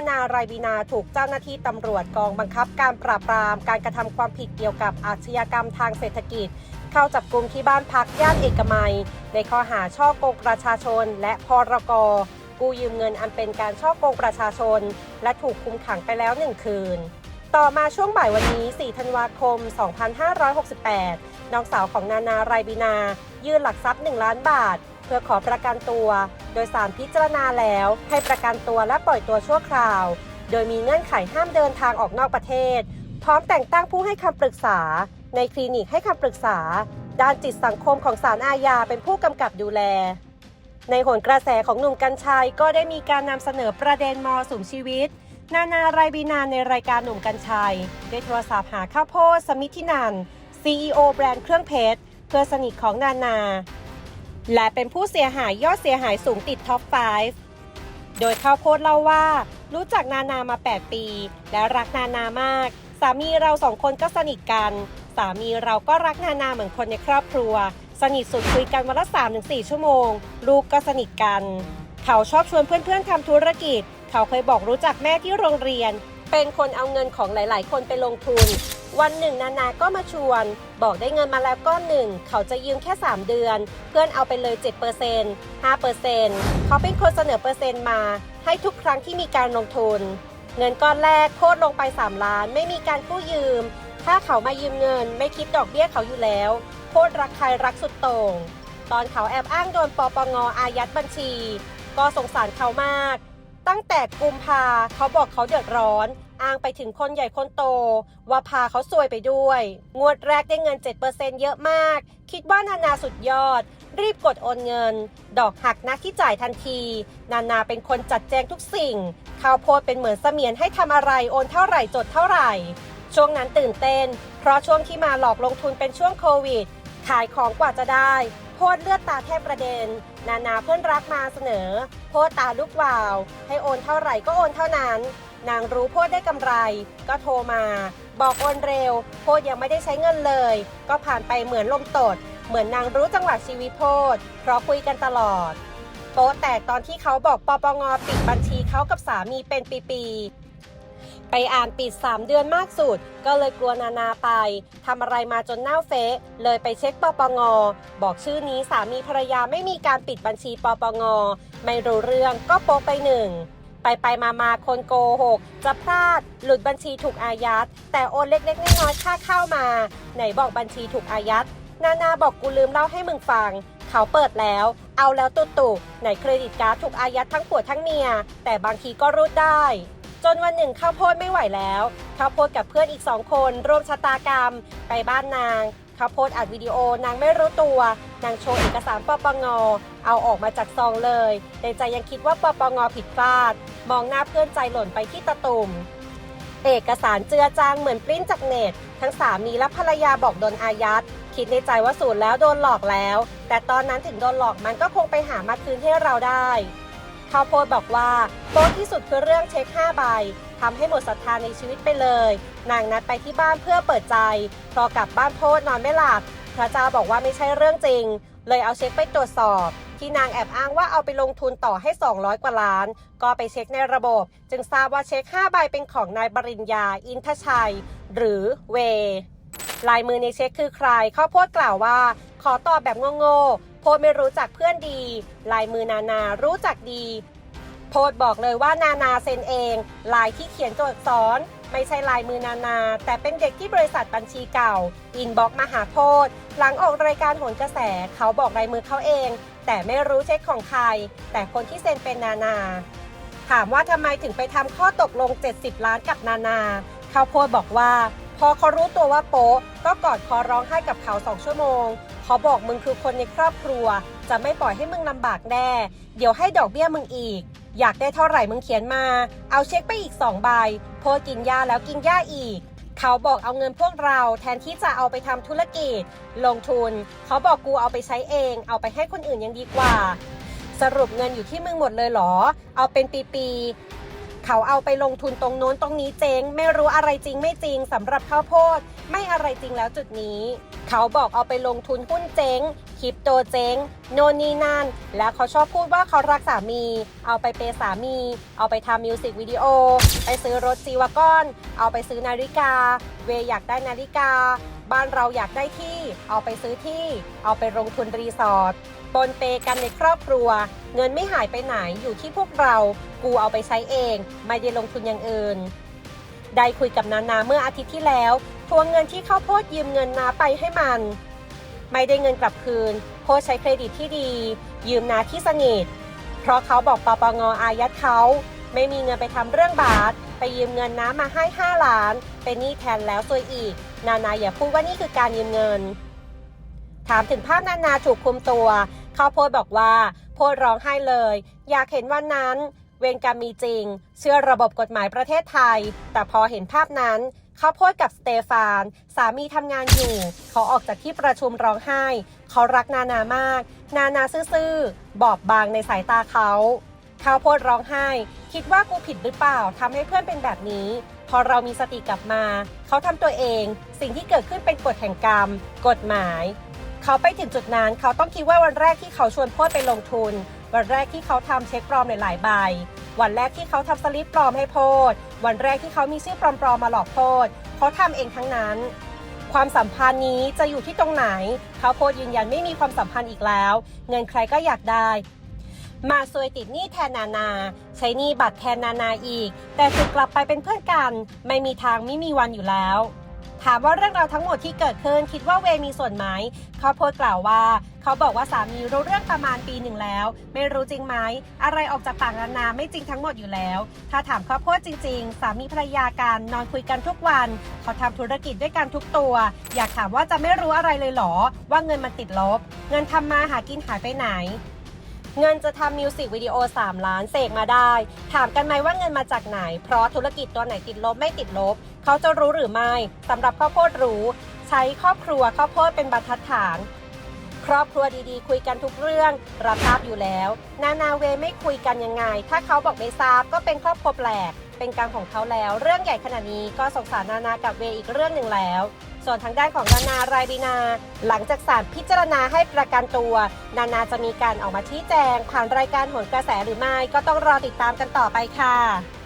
นานารายบินาถูกเจ้าหน้าที่ตำรวจกองบังคับการปราบปรามการกระทำความผิดเกี่ยวกับอาชญากรรมทางเศรษฐกิจ เข้าจับกลุ่มที่บ้านพักย่านเอกมัย ในข้อหาช่อโกงประชาชน และพรกกู้ยืมเงินอันเป็นการช่อโกงประชาชน และถูกคุมขังไปแล้วหนึ่งคืน ต่อมาช่วงบ่ายวันนี้ 4 ธันวาคม 2568 น้องสาวของนานารายบินา ยื่นหลักทรัพย์ 1 ล้านบาท พื่อขอประกันตัว โดยสารพิจารณาแล้วให้ประกันตัวและปล่อยตัวชั่วคราว โดยมีเงื่อนไขห้ามเดินทางออกนอกประเทศ พร้อมแต่งตั้งผู้ให้คำปรึกษา ในคลินิกให้คำปรึกษา ด้านจิตสังคมของศาลอาญาเป็นผู้กำกับดูแล ในหนกระแสของหนุ่มกัญชัยก็ได้มีการนำเสนอประเด็นมอสุมชีวิต นานาไรายบีนานในรายการหนุ่มกัญชัย ได้โทรศัพท์หาข้าวโพดสมิทธินัน CEO แบรนด์เครื่องเพชรเพื่อนสนิทของนานา และเป็นผู้เสียหายยอดเสียหายสูงติดท็อป 5 โดยข้าวโพดเล่าว่า รู้จักนานามา 8 ปี และรักนานามาก สามีเราสองคนก็สนิทกัน สามีเราก็รักนานาเหมือนคนในครอบครัว สนิทสุดคุยกันวันละ 3-4 ชั่วโมง ลูกก็สนิทกัน เขาชอบชวนเพื่อนๆทำธุรกิจ เขาเคยบอกรู้จักแม่ที่โรงเรียน เป็นคนเอาเงินของหลาย ๆ คนไปลงทุน วันหนึ่งนานาก็มาชวน บอกได้เงินมาแล้วก้อนหนึ่ง เขาจะยืมแค่ 3 เดือน เพื่อนเอาไปเลย 7% 5%เขาเป็นคนเสนอเปอร์เซ็นต์มา ให้ทุกครั้งที่มีการลงทุน เงินก้อนแรกโคตรลงไป 3 ล้าน ไม่มีการกู้ยืม ถ้าเขามายืมเงิน ไม่คิดดอกเบี้ยเขาอยู่แล้วโคตรรักใครรักสุดโต่งตอนเขาแอบอ้างโดนปปงอายัดบัญชี ก็สงสารเขามาก ตั้งแต่กุมภาเขาบอกเขาเดือดร้อน อ้างไปถึงคนใหญ่คนโต ว่าพาเขาซวยไปด้วย งวดแรกได้เงิน 7%เยอะมาก คิดว่านานาสุดยอด รีบกดโอนเงิน ดอกหักนะที่จ่ายทันที นานาเป็นคนจัดแจงทุกสิ่ง เขาโพดเป็นเหมือนเสมียนให้ทำอะไรโอนเท่าไหร่จดเท่าไหร่ ช่วงนั้นตื่นเต้น เพราะช่วงที่มาหลอกลงทุนเป็นช่วงโควิด ขายของกว่าจะได้ พดเลือดตาแทบประเด็น นานาเพื่อนรักมาเสนอ โพดตาลูกวาว ให้โอนเท่าไหร่ก็โอนเท่านั้น นางรู้โพดได้กำไร ก็โทรมา บอกโอนเร็ว โพดยังไม่ได้ใช้เงินเลย ก็ผ่านไปเหมือนลมตด เหมือนนางรู้จังหวะชีวิตโพด เพราะคุยกันตลอดโป๊ะแตกตอนที่เขาบอกปปงปิดบัญชีเขากับสามีเป็นปีๆ ไปอ่านปิด 3 เดือนมากสุด ก็เลยกลัวนานาไปทำอะไรมาจนเน่าเฟะเลยไปเช็คปปง บอกชื่อนี้สามีภรรยาไม่มีการปิดบัญชีปปง ไม่รู้เรื่องก็โปไปหนึ่งไปไปมามาคนโกหก จะพลาด หลุดบัญชีถูกอายัด แต่โอนเล็กๆน้อยๆค่าเข้ามา ไหนบอกบัญชีถูกอายัด นานาบอกกูลืมเล่าให้มึงฟัง เขาเปิดแล้ว เอาแล้วตุตุไหนเครดิตการ์ดถูกอายัดทั้งผัวทั้งเมีย แต่บางทีก็รูดได้ จนวันหนึ่งข้าวโพดไม่ไหวแล้วข้าวโพดกับเพื่อนอีกสองคนร่วมชะตากรรม ไปบ้านนางข้าวโพดอัดวิดีโอนางไม่รู้ตัว นางโชว์เอกสารปปงเอาออกมาจากซองเลยในใจยังคิดว่าปปงผิดพลาด มองหน้าเพื่อนใจหล่นไปที่ตะตุ่มเอกสารเจือจางเหมือนปริ้นจากเน็ต ทั้งสามีและภรรยาบอกโดนอายัด คิดในใจว่าสูญแล้วโดนหลอกแล้ว แต่ตอนนั้นถึงโดนหลอกมันก็คงไปหามาคืนให้เราได้ ข้าวโพดบอกว่าโป๊ะที่สุดคือเรื่องเช็ค 5 ใบทำให้หมดศรัทธาในชีวิตไปเลย นางนัดไปที่บ้านเพื่อเปิดใจ พอกลับบ้านโพดนอนไม่หลับ พระเจ้าบอกว่าไม่ใช่เรื่องจริง เลยเอาเช็คไปตรวจสอบ ที่นางแอบอ้างว่าเอาไปลงทุนต่อให้ 200 กว่าล้าน ก็ไปเช็คในระบบ จึงทราบว่าเช็ค 5 ใบเป็นของนายบริญญา อินทชัย หรือเวลายมือในเช็คคือใคร ข้าวโพดกล่าวว่า ขอตอบแบบโง่ๆ โพดไม่รู้จักเพื่อนดี ลายมือนานารู้จักดี โพดบอกเลยว่านานาเซ็นเอง ลายที่เขียนตัวอักษรไม่ใช่ลายมือนานา แต่เป็นเด็กที่บริษัทบัญชีเก่า อินบ็อกมาหาโพดหลังออกรายการโหนกระแสเขาบอกลายมือเขาเอง แต่ไม่รู้เช็คของใคร แต่คนที่เซ็นเป็นนานาถามว่าทำไมถึงไปทำข้อตกลง 70 ล้านกับนานา เขาโพดบอกว่า พอเขารู้ตัวว่าโป๊ก็กอดคอร้องไห้กับเขาสองชั่วโมง เขาบอกมึงคือคนในครอบครัว จะไม่ปล่อยให้มึงลำบากแน่ เดี๋ยวให้ดอกเบี้ยมึงอีก อยากได้เท่าไหร่มึงเขียนมา เอาเช็คไปอีก2ใบ โพดกินยาแล้วกินยาอีก เขาบอกเอาเงินพวกเราแทนที่จะเอาไปทำธุรกิจ ลงทุน เขาบอกกูเอาไปใช้เอง เอาไปให้คนอื่นยังดีกว่า สรุปเงินอยู่ที่มึงหมดเลยเหรอ เอาเป็นปีๆ เขาเอาไปลงทุนตรงโน้นตรงนี้เจ๊ง ไม่รู้อะไรจริงไม่จริงสำหรับข้าวโพด ไม่อะไรจริงแล้วจุดนี้ เขาบอกเอาไปลงทุนหุ้นเจ๊งคริปโตเจ๊ง โนนนี่นั่นแล้วเขาชอบพูดว่าเขารักสามี เอาไปเปย์สามี เอาไปทำมิวสิกวิดีโอ ไปซื้อรถจีวากอน เอาไปซื้อนาฬิกา เวอยากได้นาฬิกา บ้านเราอยากได้ที่ เอาไปซื้อที่ เอาไปลงทุนรีสอร์ท ปนเปกันในครอบครัว เงินไม่หายไปไหนอยู่ที่พวกเรา กูเอาไปใช้เอง ไม่ได้ลงทุนอย่างอื่น ได้คุยกับนานาเมื่ออาทิตย์ที่แล้วทวงเงินที่เข้าโพดยืมเงินนาไปให้มัน ไม่ได้เงินกลับคืน โพดใช้เครดิตที่ดี ยืมนาที่สนิทเพราะเขาบอกปปงอายัดเขาไม่มีเงินไปทำเรื่องบาทไปยืมเงินน้ามาให้ 5 ล้าน เป็นหนี้แทนแล้วซวยอีก นานาอย่าพูดว่านี่คือการยืมเงิน ถามถึงภาพนานาถูกคุมตัว ขาโพดบอกว่า โพดร้องไห้เลย อยากเห็นวันนั้น เวรกรรมมีจริง เชื่อระบบกฎหมายประเทศไทย แต่พอเห็นภาพนั้นเขาโพดกับสเตฟาน สามีทำงานอยู่ เขาออกจากที่ประชุมร้องไห้ เขารักนานามาก นานาซื่อๆ บอบบางในสายตาเขาเขาโพดร้องไห้ คิดว่ากูผิดหรือเปล่าทำให้เพื่อนเป็นแบบนี้ พอเรามีสติกลับมา เขาทำตัวเอง สิ่งที่เกิดขึ้นเป็นกฎแห่งกรรม กฎหมาย เขาไปถึงจุดนั้น เขาต้องคิดว่าวันแรกที่เขาชวนโพดไปลงทุน วันแรกที่เขาทำเช็คปลอมหลายๆใบ วันแรกที่เขาทำสลิปปลอมให้โพดวันแรกที่เขามีชื่อปลอมๆมาหลอกโพดเขาทำเองทั้งนั้น ความสัมพันธ์นี้จะอยู่ที่ตรงไหน เขาโพดยืนยันไม่มีความสัมพันธ์อีกแล้ว เงินใครก็อยากได้มาซวยติดหนี้แทนนานา ใช้หนี้บัตรแทนนานาอีก แต่ถูกกลับไปเป็นเพื่อนกัน ไม่มีทางไม่มีวันอยู่แล้ว ถามว่าเรื่องราวทั้งหมดที่เกิดขึ้นคิดว่าเวมีส่วนไหมเขาโพสต์กล่าวว่า เขาบอกว่าสามีรู้เรื่องประมาณปีหนึ่งแล้ว ไม่รู้จริงไหมอะไรออกจากปากนานาไม่จริงทั้งหมดอยู่แล้ว ถ้าถามเขาโพสต์จริง ๆ สามีภรรยากันนอนคุยกันทุกวัน เขาทำธุรกิจด้วยกันทุกตัว อยากถามว่าจะไม่รู้อะไรเลยเหรอว่าเงินมันติดลบ เงินทำมาหากินหายไปไหน เงินจะทำมิวสิกวิดีโอ 3 ล้านเสกมาได้ ถามกันไหมว่าเงินมาจากไหน เพราะธุรกิจตัวไหนติดลบไม่ติดลบ เขาจะรู้หรือไม่สำหรับข้าวโพดรู้ ใช้ครอบครัวข้าวโพดเป็นบรรทัดฐาน ครอบครัวดีๆ คุยกันทุกเรื่องรับทราบอยู่แล้ว นานาเวไม่คุยกันยังไง ถ้าเขาบอกไม่ทราบก็เป็นครอบครัวแปลก เป็นกรรของเขาแล้ว เรื่องใหญ่ขนาดนี้ก็สงสารนานากับเวอีกเรื่องหนึ่งแล้ว ส่วนทางด้านของนานารายบินา หลังจากศาลพิจารณาให้ประกันตัว นานาจะมีการออกมาชี้แจง ผ่านรายการโหนกระแสหรือไม่ก็ต้องรอติดตามกันต่อไปค่ะ